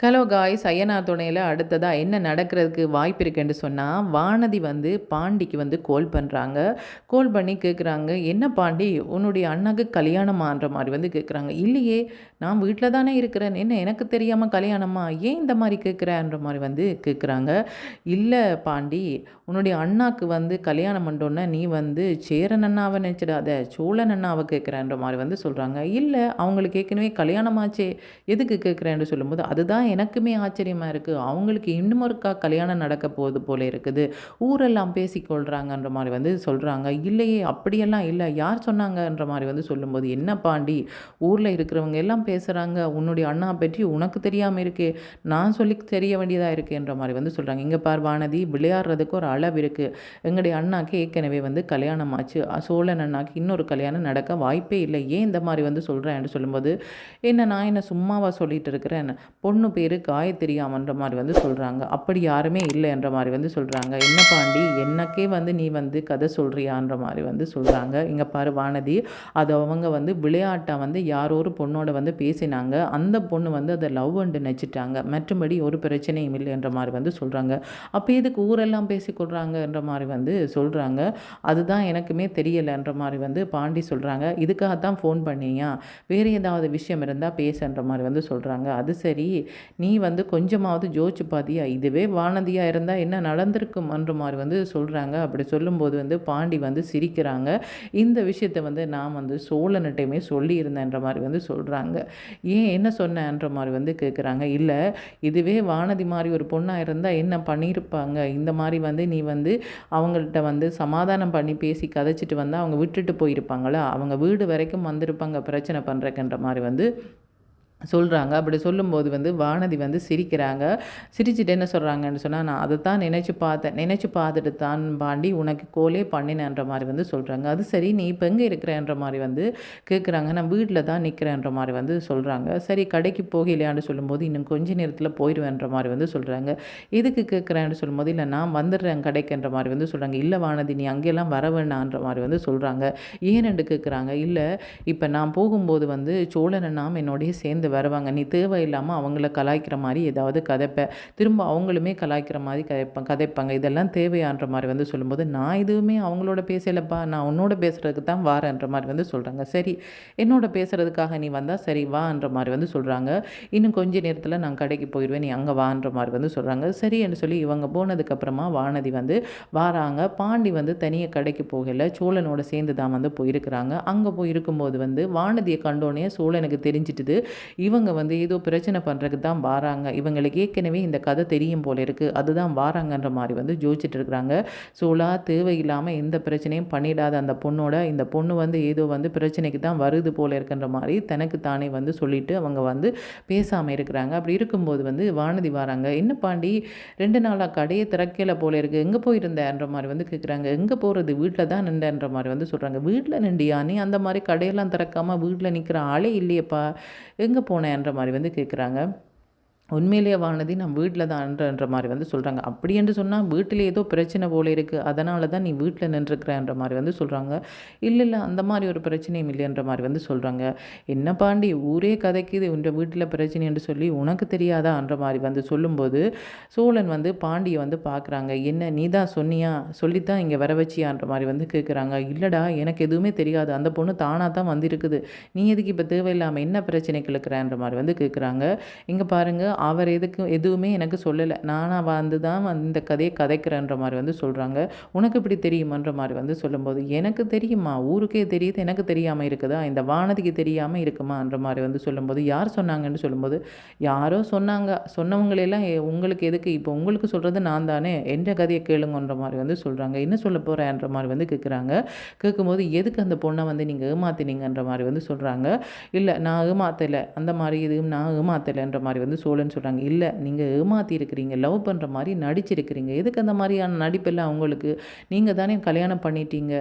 Hello guys ஐயனா துணையில் அடுத்ததாக என்ன நடக்கிறதுக்கு வாய்ப்பு இருக்குன்னு சொன்னால் வானதி வந்து பாண்டிக்கு வந்து கோல் பண்ணுறாங்க கோல் பண்ணி கேட்குறாங்க என்ன பாண்டி உன்னுடைய அண்ணாக்கு கல்யாணம் ஆன்ற மாதிரி வந்து கேட்குறாங்க இல்லையே நான் வீட்டில் தானே இருக்கிறேன். என்ன எனக்கு தெரியாமல் கல்யாணமா? ஏன் இந்த மாதிரி கேட்குறேன்ற மாதிரி வந்து கேட்குறாங்க இல்லை பாண்டி உன்னுடைய அண்ணாக்கு வந்து கல்யாணம் பண்ணோன்னே நீ வந்து சேரன் அண்ணாவை நினச்சிடாத சோழன் அண்ணாவை கேட்குறேன்ற மாதிரி வந்து சொல்கிறாங்க இல்லை அவங்களுக்கு ஏற்கனவே கல்யாணமாச்சே எதுக்கு கேட்குறேன்னு சொல்லும்போது அதுதான் எனக்குமே ஆச்சரியமாக இருக்குது அவங்களுக்கு இன்னும் ஒருக்கா கல்யாணம் நடக்க போகுது போல இருக்குது. ஊரெல்லாம் பேசிக்கொள்கிறாங்கன்ற மாதிரி வந்து சொல்கிறாங்க இல்லையே அப்படியெல்லாம் இல்லை. யார் சொன்னாங்கன்ற மாதிரி வந்து சொல்லும்போது என்ன பாண்டி? ஊரில் இருக்கிறவங்க எல்லாம் பேசுகிறாங்க உன்னுடைய அண்ணா பற்றி உனக்கு தெரியாமல் இருக்கே. நான் சொல்லி தெரிய வேண்டியதாக இருக்குன்ற மாதிரி வந்து சொல்கிறாங்க இங்கே பார் வானதி விளையாடுறதுக்கு ஒரு அளவு இருக்குது எங்களுடைய அண்ணாக்கு ஏற்கனவே வந்து கல்யாணம் ஆச்சு. சோழன் அண்ணாக்கு இன்னொரு கல்யாணம் நடக்க வாய்ப்பே இல்லை. ஏன் இந்த மாதிரி வந்து சொல்கிறேன்னு சொல்லும்போது என்ன நான் என்ன சும்மாவாக சொல்லிட்டு இருக்கிறேன்? பொண்ணு பேர் காயத்ரியாமன்ற மாதிரி வந்து சொல்கிறாங்க அப்படி யாருமே இல்லைன்ற மாதிரி வந்து சொல்கிறாங்க என்ன பாண்டி? என்னக்கே வந்து நீ வந்து கதை சொல்கிறியான்ற மாதிரி வந்து சொல்கிறாங்க இங்கே பாரு வானதி அது அவங்க வந்து விளையாட்டாக வந்து யாரோ ஒரு பொண்ணோட வந்து பேசினாங்க. அந்த பொண்ணு வந்து அதை லவ் அண்டு நினச்சிட்டாங்க மற்றபடி ஒரு பிரச்சனையும் இல்லைன்ற மாதிரி வந்து சொல்கிறாங்க அப்போ இதுக்கு ஊரெல்லாம் பேசி கொள்கிறாங்கன்ற மாதிரி வந்து சொல்கிறாங்க அதுதான் எனக்குமே தெரியலைன்ற மாதிரி வந்து பாண்டி சொல்கிறாங்க இதுக்காக தான் ஃபோன் பண்ணியா? வேறு ஏதாவது விஷயம் இருந்தால் பேசுன்ற மாதிரி வந்து சொல்கிறாங்க அது சரி. நீ வந்து கொஞ்சமாவது ஜோதிச்சு பாதியா இதுவே வானதியாக இருந்தால் என்ன நடந்திருக்குமன்ற மாதிரி வந்து சொல்கிறாங்க அப்படி சொல்லும்போது வந்து பாண்டி வந்து சிரிக்கிறாங்க. இந்த விஷயத்தை வந்து நான் வந்து சோழனிட்டையுமே சொல்லியிருந்தேன்ற மாதிரி வந்து சொல்கிறாங்க ஏன் என்ன சொன்னேன்ற மாதிரி வந்து கேட்குறாங்க இல்லை இதுவே வானதி மாதிரி ஒரு பொண்ணாக இருந்தால் என்ன பண்ணியிருப்பாங்க? இந்த மாதிரி வந்து நீ வந்து அவங்கள்ட்ட வந்து சமாதானம் பண்ணி பேசி கதைச்சிட்டு வந்தால் அவங்க விட்டுட்டு போயிருப்பாங்களா? அவங்க வீடு வரைக்கும் வந்திருப்பாங்க பிரச்சனை பண்ணுறக்குன்ற மாதிரி வந்து சொல்கிறாங்க அப்படி சொல்லும்போது வந்து வானதி வந்து சிரிக்கிறாங்க. சிரிச்சுட்டு என்ன சொல்கிறாங்கன்னு சொன்னால் நான் அதை தான் நினச்சி பார்த்தேன். நினச்சி பார்த்துட்டு தான் பாண்டி உனக்கு கோலே பண்ணினேன்ற மாதிரி வந்து சொல்கிறாங்க அது சரி நீ இப்போ எங்கே இருக்கிறேன்ற மாதிரி வந்து கேட்குறாங்க நான் வீட்டில் தான் நிற்கிறேன்ற மாதிரி வந்து சொல்கிறாங்க சரி கடைக்கு போகலையான்னு சொல்லும்போது இன்னும் கொஞ்ச நேரத்தில் போயிடுவேன்ற மாதிரி வந்து சொல்கிறாங்க எதுக்கு கேட்குறேன்னு சொல்லும்போது இல்லை நான் வந்துடுறேன் கடைக்குன்ற மாதிரி வந்து சொல்கிறாங்க இல்லை வானதி நீ அங்கெல்லாம் வர வேணான்ற மாதிரி வந்து சொல்கிறாங்க ஏன்னு கேட்குறாங்க இல்லை இப்போ நான் போகும்போது வந்து சோழனை நாம் என்னோடய சேர்ந்து இருந்து வருவாங்க. நீ தேவையில்லாமல் அவங்கள கலாய்க்கிற மாதிரி ஏதாவது கதைப்ப. திரும்ப அவங்களுமே கலாய்க்கிற மாதிரி கதைப்ப கதைப்பாங்க. இதெல்லாம் தேவையான்ற மாதிரி வந்து சொல்லும்போது நான் எதுவுமே அவங்களோட பேசலப்பா. நான் உன்னோட பேசுகிறதுக்கு தான் வாரன்ற மாதிரி வந்து சொல்கிறாங்க சரி என்னோட பேசுகிறதுக்காக நீ வந்தால் சரி வான்ற மாதிரி வந்து சொல்கிறாங்க இன்னும் கொஞ்ச நேரத்தில் நான் கடைக்கு போயிடுவேன் நீ அங்கே வான்ற மாதிரி வந்து சொல்கிறாங்க சரி என்று சொல்லி இவங்க போனதுக்கப்புறமா வானதி வந்து வாராங்க. பாண்டி வந்து தனியாக கடைக்கு போகலை. சோழனோட சேர்ந்து தான் வந்து போயிருக்கிறாங்க. அங்கே போய் இருக்கும்போது வந்து வானதியை கண்டோடனே சோழனுக்கு தெரிஞ்சிட்டுது. இவங்க வந்து ஏதோ பிரச்சனை பண்ணுறதுக்கு தான் வாராங்க. இவங்களுக்கு ஏற்கனவே இந்த கதை தெரியும் போல இருக்குது அதுதான் வாராங்கன்ற மாதிரி வந்து ஜோதிச்சுட்டு இருக்கிறாங்க சோலா தேவையில்லாமல் எந்த பிரச்சனையும் பண்ணிடாத அந்த பொண்ணோட இந்த பொண்ணு வந்து ஏதோ வந்து பிரச்சனைக்கு தான் வருது போல இருக்கின்ற மாதிரி தனக்கு தானே வந்து சொல்லிட்டு அவங்க வந்து பேசாமல் இருக்கிறாங்க. அப்படி இருக்கும்போது வந்து வானதி வராங்க. என்ன பாண்டி ரெண்டு நாளாக கடையை திறக்கல போல இருக்குது எங்கே போயிருந்தேன்ற மாதிரி வந்து கேட்குறாங்க எங்கே போகிறது வீட்டில் தான் நின்றன்ற மாதிரி வந்து சொல்கிறாங்க வீட்டில் நின்றியா? நீ அந்த மாதிரி கடையெல்லாம் திறக்காமல் வீட்டில் நிற்கிற ஆளே இல்லையப்பா. எங்கே போனேன்ற மாதிரி வந்து கேட்குறாங்க உண்மையிலேயே வாங்கினது நான் வீட்டில் தான்ன்ற மாதிரி வந்து சொல்கிறாங்க அப்படி என்று சொன்னால் வீட்டில் ஏதோ பிரச்சனை போல இருக்குது அதனால தான் நீ வீட்டில் நின்றுக்கிறேன்ற மாதிரி வந்து சொல்கிறாங்க இல்லை இல்லை அந்த மாதிரி ஒரு பிரச்சனையும் இல்லைன்ற மாதிரி வந்து சொல்கிறாங்க என்ன பாண்டி ஊரே கதைக்குது. உன்ற வீட்டில் பிரச்சனை என்று சொல்லி உனக்கு தெரியாதான்ற மாதிரி வந்து சொல்லும்போது சோழன் வந்து பாண்டியை வந்து பார்க்குறாங்க என்ன நீ தான் சொன்னியா? சொல்லித்தான் இங்கே வர வச்சியான்ற மாதிரி வந்து கேட்குறாங்க இல்லைடா எனக்கு எதுவுமே தெரியாது. அந்த பொண்ணு தானாக தான் வந்திருக்குது. நீ எதுக்கு இப்போ தேவையில்லாமல் என்ன பிரச்சனை கிழக்கிறேன்ற மாதிரி வந்து கேட்குறாங்க இங்கே பாருங்கள் அவர் எதுக்கு எதுவுமே எனக்கு சொல்லலை. நானாக வந்து தான் இந்த கதையை கதைக்கிறேன்ற மாதிரி வந்து சொல்கிறாங்க உனக்கு இப்படி தெரியுமான்ற மாதிரி வந்து சொல்லும்போது எனக்கு தெரியுமா? ஊருக்கே தெரியுது எனக்கு தெரியாமல் இருக்குதா? இந்த வானதிக்கு தெரியாமல் இருக்குமான்ற மாதிரி வந்து சொல்லும்போது யார் சொன்னாங்கன்னு சொல்லும்போது யாரோ சொன்னாங்க. சொன்னவங்களெல்லாம் உங்களுக்கு எதுக்கு? இப்போ உங்களுக்கு சொல்கிறது நான் தானே. எந்த கதையை கேளுங்கன்ற மாதிரி வந்து சொல்கிறாங்க என்ன சொல்ல போகிறேன்ற மாதிரி வந்து கேட்குறாங்க கேட்கும்போது எதுக்கு அந்த பொண்ணை வந்து நீங்கள் ஏமாத்தினீங்கன்ற மாதிரி வந்து சொல்கிறாங்க இல்லை நான் ஏமாத்தலை. அந்த மாதிரி எதுவும் நான் ஏமாத்தலைன்ற மாதிரி வந்து சோழன் பண்ணுறேன்னு சொல்கிறாங்க இல்லை நீங்கள் ஏமாற்றிருக்கிறீங்க லவ் பண்ணுற மாதிரி நடிச்சிருக்கிறீங்க. எதுக்கு அந்த மாதிரியான நடிப்பெல்லாம் அவங்களுக்கு? நீங்கள் தானே கல்யாணம் பண்ணிட்டீங்க.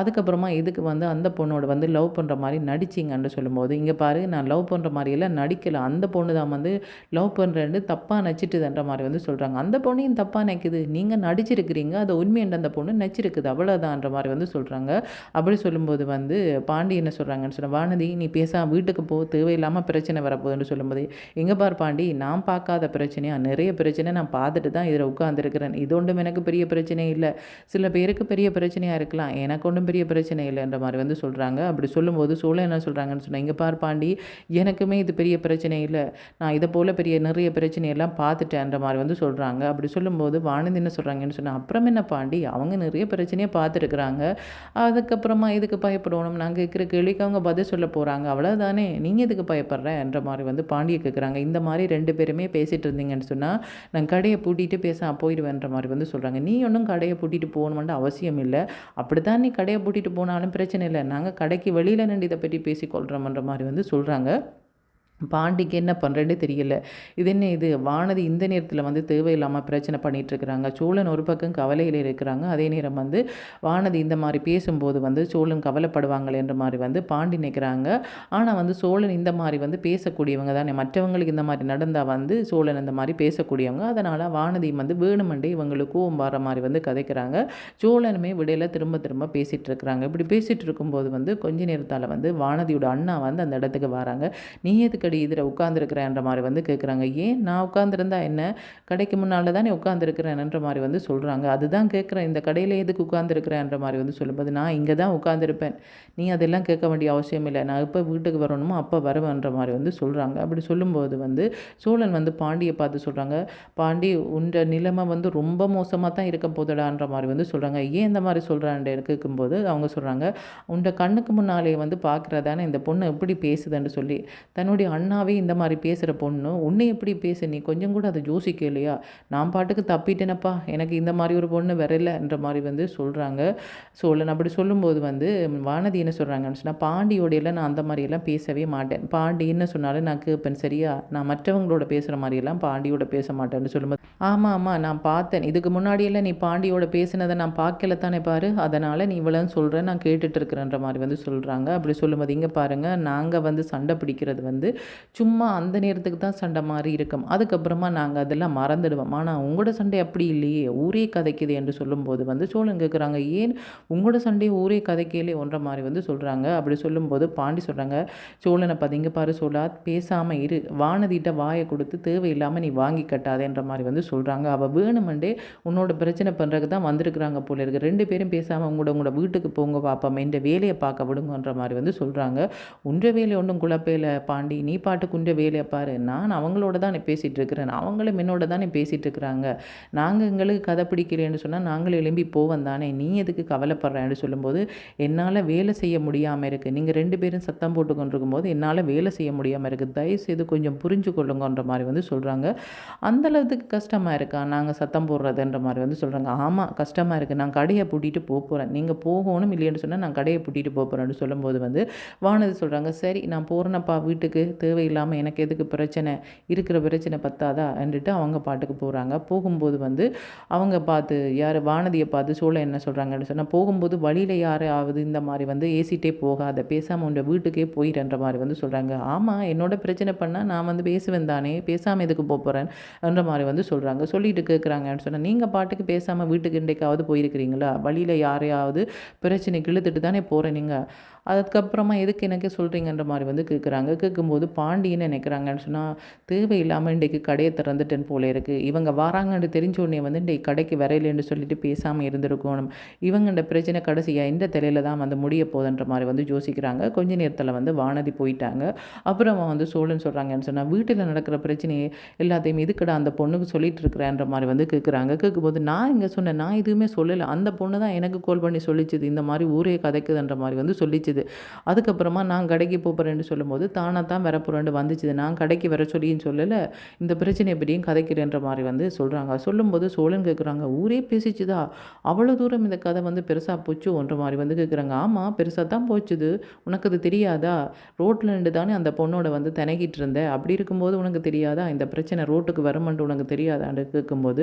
அதுக்கப்புறமா எதுக்கு வந்து அந்த பொண்ணோட வந்து லவ் பண்ணுற மாதிரி நடிச்சிங்கன்னு சொல்லும்போது இங்கே பாரு நான் லவ் பண்ணுற மாதிரியெல்லாம் நடிக்கலை. அந்த பொண்ணு தான் வந்து லவ் பண்ணுறேன்னு தப்பாக நச்சிட்டுதுன்ற மாதிரி வந்து சொல்கிறாங்க அந்த பொண்ணையும் தப்பாக நினைக்குது. நீங்கள் நடிச்சிருக்கிறீங்க அதை உண்மையன்ற அந்த பொண்ணு நச்சிருக்குது. அவ்வளோதான்ற மாதிரி வந்து சொல்கிறாங்க அப்படி சொல்லும்போது வந்து பாண்டி என்ன சொல்கிறாங்கன்னு சொன்ன வானதி நீ பேச வீட்டுக்கு போ தேவையில்லாமல் பிரச்சனை வரப்போகுதுன்னு சொல்லும்போது எங்கே பார் பாண்டி நான் நான் பார்க்காத பிரச்சனையாக நிறைய பிரச்சனை நான் பார்த்துட்டு தான் இதில் உட்காந்துருக்கிறேன் இது ஒன்றும் எனக்கு பெரிய பிரச்சனை இல்லை. சில பேருக்கு பெரிய பிரச்சனையாக இருக்கலாம். எனக்கு ஒன்றும் பெரிய பிரச்சனை இல்லைன்ற மாதிரி வந்து சொல்கிறாங்க அப்படி சொல்லும்போது சோழ என்ன சொல்கிறாங்கன்னு சொன்னால் இங்கே பார் பாண்டி எனக்குமே இது பெரிய பிரச்சனை இல்லை. நான் இதை போல் பெரிய நிறைய பிரச்சனையெல்லாம் பார்த்துட்டேன்ற மாதிரி வந்து சொல்கிறாங்க அப்படி சொல்லும்போது வானதி என்ன சொல்கிறாங்கன்னு சொன்னால் அப்புறம் என்ன பாண்டி? அவங்க நிறைய பிரச்சனையை பார்த்துருக்குறாங்க. அதுக்கப்புறமா இதுக்கு பயப்படணும்? நாங்கள் கேட்குற கேள்விக்கு அவங்க பதில் சொல்ல போகிறாங்க அவ்வளோதானே நீங்கள் எதுக்கு பயப்படுறேன் என்ற மாதிரி வந்து பாண்டியை கேட்குறாங்க இந்த மாதிரி ரெண்டு பேர் பேருமே பேசிகிட்டு இருந்தீங்கன்னு சொன்னால் நான் கடையை பூட்டிகிட்டு பேச போயிடுவேன்ற மாதிரி வந்து சொல்கிறாங்க நீ ஒன்றும் கடையை பூட்டிட்டு போகணுமென்ற அவசியம் இல்லை. அப்படி தான் நீ கடையை பூட்டிட்டு போனாலும் பிரச்சனை இல்லை. நாங்கள் கடைக்கு வெளியில் நின்று இதை பற்றி பேசிக்கொள்கிறோம்ன்ற மாதிரி வந்து சொல்கிறாங்க பாண்டிக்கு என்ன பண்ணுறேன்னு தெரியல. இது என்ன இது? வானதி இந்த நேரத்தில் வந்து தேவையில்லாமல் பிரச்சனை பண்ணிகிட்ருக்குறாங்க சோழன் ஒரு பக்கம் கவலையில் இருக்கிறாங்க. அதே நேரம் வந்து வானதி இந்த மாதிரி பேசும்போது வந்து சோழன் கவலைப்படுவாங்கள் என்ற மாதிரி வந்து பாண்டி நிற்கிறாங்க ஆனால் வந்து சோழன் இந்த மாதிரி வந்து பேசக்கூடியவங்க தானே. மற்றவங்களுக்கு இந்த மாதிரி நடந்தால் வந்து சோழன் இந்த மாதிரி பேசக்கூடியவங்க. அதனால் வானதி வந்து வேணுமண்டே இவங்களுக்கு கோவம் வர மாதிரி வந்து கதைக்கிறாங்க. சோழனுமே விடையில் திரும்ப திரும்ப பேசிகிட்டு இருக்கிறாங்க இப்படி பேசிகிட்டு இருக்கும்போது வந்து கொஞ்ச நேரத்தால் வந்து வானதியோட அண்ணா வந்து அந்த இடத்துக்கு வராங்க. நீ எதுக்கு எப்படி இதில் உட்காந்துருக்கிறேன்ற மாதிரி வந்து கேட்குறாங்க ஏன்? நான் உட்காந்துருந்தா என்ன? கடைக்கு முன்னால் தானே உட்காந்துருக்கிறேன்ன்ற மாதிரி வந்து சொல்கிறாங்க அதுதான் கேட்குறேன் இந்த கடையில் எதுக்கு உட்காந்துருக்கிறேன்ற மாதிரி வந்து சொல்லும்போது நான் இங்கே தான் உட்காந்துருப்பேன் நீ அதெல்லாம் கேட்க வேண்டிய அவசியம் இல்லை. நான் எப்போ வீட்டுக்கு வரணுமோ அப்போ வருவேன்ற மாதிரி வந்து சொல்கிறாங்க அப்படி சொல்லும்போது வந்து சோழன் வந்து பாண்டியை பார்த்து சொல்கிறாங்க பாண்டி உன்ற நிலைமை வந்து ரொம்ப மோசமாக தான் இருக்க போதடான்ற மாதிரி வந்து சொல்கிறாங்க ஏன் இந்த மாதிரி சொல்கிறான்னு கேட்கும்போது அவங்க சொல்கிறாங்க உண்ட கண்ணுக்கு முன்னாலே வந்து பார்க்குறதானே இந்த பொண்ணு எப்படி பேசுதுன்னு சொல்லி தன்னுடைய அண்ணாவே இந்த மாதிரி பேசுகிற பொண்ணு உன்னை எப்படி பேச? நீ கொஞ்சம் கூட அதை யோசிக்க இல்லையா? நான் பாட்டுக்கு தப்பிட்டேனப்பா. எனக்கு இந்த மாதிரி ஒரு பொண்ணு வரலன்ற மாதிரி வந்து சொல்கிறாங்க சோழன் அப்படி சொல்லும்போது வந்து வானதி என்ன சொல்கிறாங்கன்னு சொன்னால் பாண்டியோடையெல்லாம் நான் அந்த மாதிரியெல்லாம் பேசவே மாட்டேன். பாண்டி என்ன சொன்னாலும் நான் கேட்பேன் சரியா? நான் மற்றவங்களோட பேசுகிற மாதிரியெல்லாம் பாண்டியோட பேச மாட்டேன்னு சொல்லும்போது ஆமாம் ஆமாம் நான் பார்த்தேன். இதுக்கு முன்னாடியெல்லாம் நீ பாண்டியோட பேசினதை நான் பார்க்கல தானே பாரு. அதனால் நீ இவ்வளோன்னு சொல்கிறேன் நான் கேட்டுட்டு இருக்கிறேன்ற மாதிரி வந்து சொல்கிறாங்க அப்படி சொல்லும்போது இங்கே பாருங்கள் நாங்கள் வந்து சண்டை பிடிக்கிறது வந்து சும்மா அந்த நேரத்துக்கு தான் சண்டை மாதிரி இருக்கும். அதுக்கப்புறமா நாங்கள் அதெல்லாம் மறந்துடுவோம். ஆனால் உங்களோட சண்டை அப்படி இல்லையே. ஊரே கதைக்குது என்று சொல்லும்போது வந்து சோழன் கேட்குறாங்க ஏன் உங்களோட சண்டையை ஊரே கதைக்கையிலே ஒன்ற மாதிரி வந்து சொல்கிறாங்க அப்படி சொல்லும்போது பாண்டி சொல்கிறாங்க சோழனை பதிங்க பாரு சொல்லா பேசாமல் இரு. வானதிட்ட வாயை கொடுத்து தேவையில்லாமல் நீ வாங்கி கட்டாதேன்ற மாதிரி வந்து சொல்கிறாங்க அவள் வேணுமெண்டே உன்னோட பிரச்சனை பண்ணுறதுக்கு தான் வந்திருக்கிறாங்க போல இருக்குது ரெண்டு பேரும் பேசாமல் உங்களோட உங்களோட வீட்டுக்கு போங்க பார்ப்போம் இந்த வேலையை பார்க்க விடுங்கன்ற மாதிரி வந்து சொல்கிறாங்க உன்ற வேலை ஒன்றும் குழப்பையில் பாண்டி. நீ பாட்டு குண்ட வேலையை பாரு. நான் அவங்களோட தான் பேசிகிட்டு இருக்கிறேன். அவங்களும் என்னோட தானே பேசிகிட்டு இருக்கிறாங்க. நாங்கள் எங்களுக்கு கதை பிடிக்கிறேன்னு சொன்னால் நாங்கள் எழும்பி போவோம் தானே. நீ எதுக்கு கவலைப்படுறேன்னு சொல்லும்போது என்னால் வேலை செய்ய முடியாமல் இருக்குது நீங்கள் ரெண்டு பேரும் சத்தம் போட்டு கொண்டிருக்கும் என்னால் வேலை செய்ய முடியாமல் இருக்குது தயவுசெய்து கொஞ்சம் புரிஞ்சு கொள்ளுங்கன்ற மாதிரி வந்து சொல்கிறாங்க அந்தளவுக்கு கஷ்டமாக இருக்கா? நாங்கள் சத்தம் போடுறதுன்ற மாதிரி வந்து சொல்கிறாங்க ஆமாம் கஷ்டமாக இருக்குது நான் கடையை பூட்டிட்டு போக போகிறேன் நீங்கள் போகணும் இல்லைன்னு சொன்னால் நான் கடையை பூட்டிட்டு போக போகிறேன்னு சொல்லும்போது வந்து வானது சொல்கிறாங்க சரி நான் போகிறேனப்பா வீட்டுக்கு. தேவையில்லாமல் எனக்கு எதுக்கு பிரச்சனை? இருக்கிற பிரச்சனை பத்தாதா? என்றுட்டு அவங்க பாட்டுக்கு போகிறாங்க போகும்போது வந்து அவங்க பார்த்து யார் வானதியை பார்த்து சோழ என்ன சொல்கிறாங்கன்னு சொன்னால் போகும்போது வழியில் யாராவது இந்த மாதிரி வந்து ஏசிட்டே போகாத பேசாமல் உங்கள் வீட்டுக்கே போயிடன்ற மாதிரி வந்து சொல்கிறாங்க ஆமாம் என்னோட பிரச்சனை பண்ணால் நான் வந்து பேசுவேன் தானே பேசாமல் எதுக்கு போகிறேன் என்ற மாதிரி வந்து சொல்கிறாங்க சொல்லிட்டு கேட்குறாங்கன்னு சொன்னால் நீங்கள் பாட்டுக்கு பேசாமல் வீட்டுக்கு இன்றைக்காவது போயிருக்கிறீங்களா? வழியில் யாரையாவது பிரச்சனை இழுத்துட்டு தானே போகிறேன் நீங்கள் அதுக்கப்புறமா எதுக்கு எனக்கு சொல்கிறீங்கன்ற மாதிரி வந்து கேட்குறாங்க கேட்கும்போது பாண்டின்னு நினைக்கிறாங்கன்னு சொன்னால் தேவையில்லாமல் இன்றைக்கு கடையை திறந்துட்டேன் போல இருக்குது இவங்க வராங்கன்னு தெரிஞ்ச உடனே வந்து இன்றைக்கு கடைக்கு வரையிலேன்னு சொல்லிட்டு பேசாமல் இருந்திருக்கணும். இவங்கண்ட பிரச்சனை கடைசியாக இந்த தலையில் தான் வந்து முடிய போதுன்ற மாதிரி வந்து யோசிக்கிறாங்க. கொஞ்ச நேரத்தில் வந்து வானதி போயிட்டாங்க. அப்புறமா வந்து சோழன் சொல்கிறாங்கன்னு சொன்னால் வீட்டில் நடக்கிற பிரச்சனையை எல்லாத்தையும் இதுக்கடா அந்த பொண்ணுக்கு சொல்லிட்டு இருக்கிறேன்ற மாதிரி வந்து கேட்குறாங்க கேட்கும்போது நான் இங்கே சொன்னேன் நான் எதுவுமே சொல்லலை. அந்த பொண்ணு தான் எனக்கு கால் பண்ணி சொல்லிச்சது இந்த மாதிரி ஊரே கதைக்குதுன்ற மாதிரி வந்து சொல்லிச்சு. வந்துச்சுது அதுக்கப்புறமா நான் கடைக்கு போகிறேன்னு சொல்லும்போது தானாக தான் வரப்போகிறேன்னு வந்துச்சுது. நான் கடைக்கு வர சொல்லின்னு சொல்லலை. இந்த பிரச்சனை எப்படியும் கதைக்கிறேன்ற மாதிரி வந்து சொல்கிறாங்க சொல்லும்போது சோழன் கேட்குறாங்க ஊரே பேசிச்சுதா? அவ்வளோ தூரம் இந்த கதை வந்து பெருசாக போச்சு? ஒன்ற மாதிரி வந்து கேட்குறாங்க ஆமாம் பெருசாக தான் போச்சுது. உனக்கு அது தெரியாதா? ரோட்டில் நின்று தானே அந்த பொண்ணோட வந்து தினைக்கிட்டு இருந்தேன் அப்படி இருக்கும்போது உனக்கு தெரியாதா? இந்த பிரச்சனை ரோட்டுக்கு வருமென்ட்டு உனக்கு தெரியாதான்னு கேட்கும்போது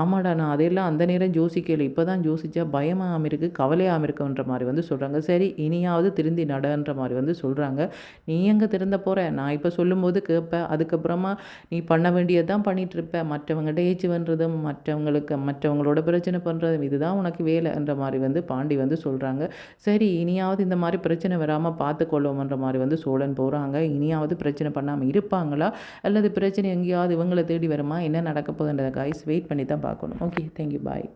ஆமாடா நான் அதையெல்லாம் அந்த நேரம் ஜோசிக்கல இப்போ தான் ஜோசிச்சா பயமாகாமல் இருக்குது கவலையாகாமல் இருக்குன்ற மாதிரி வந்து சொல்கிறாங்க சரி இனியாவது திருந்தி நடன்ற மாதிரி வந்து சொல்கிறாங்க நீ எங்கே திருந்த போகிற நான் இப்போ சொல்லும்போது கேட்பேன் அதுக்கப்புறமா நீ பண்ண வேண்டியதான் பண்ணிகிட்ருப்ப மற்றவங்கள்ட்ட ஏச்சு பண்ணுறதும் மற்றவங்களுக்கு மற்றவங்களோட பிரச்சனை பண்ணுறதும் இதுதான் உனக்கு வேலைன்ற மாதிரி வந்து பாண்டி வந்து சொல்கிறாங்க சரி இனியாவது இந்த மாதிரி பிரச்சனை வராமல் பார்த்துக்கொள்ளும்ன்ற மாதிரி வந்து சோழன் போகிறாங்க இனியாவது பிரச்சனை பண்ணாமல் இருப்பாங்களா? அல்லது பிரச்சனை எங்கேயாவது இவங்களை தேடி வருமா? என்ன நடக்க போகுதுன்றதை காய்ஸ் வெயிட் பண்ணி தான் பார்க்கணும் ஓகே தேங்க்யூ பாய்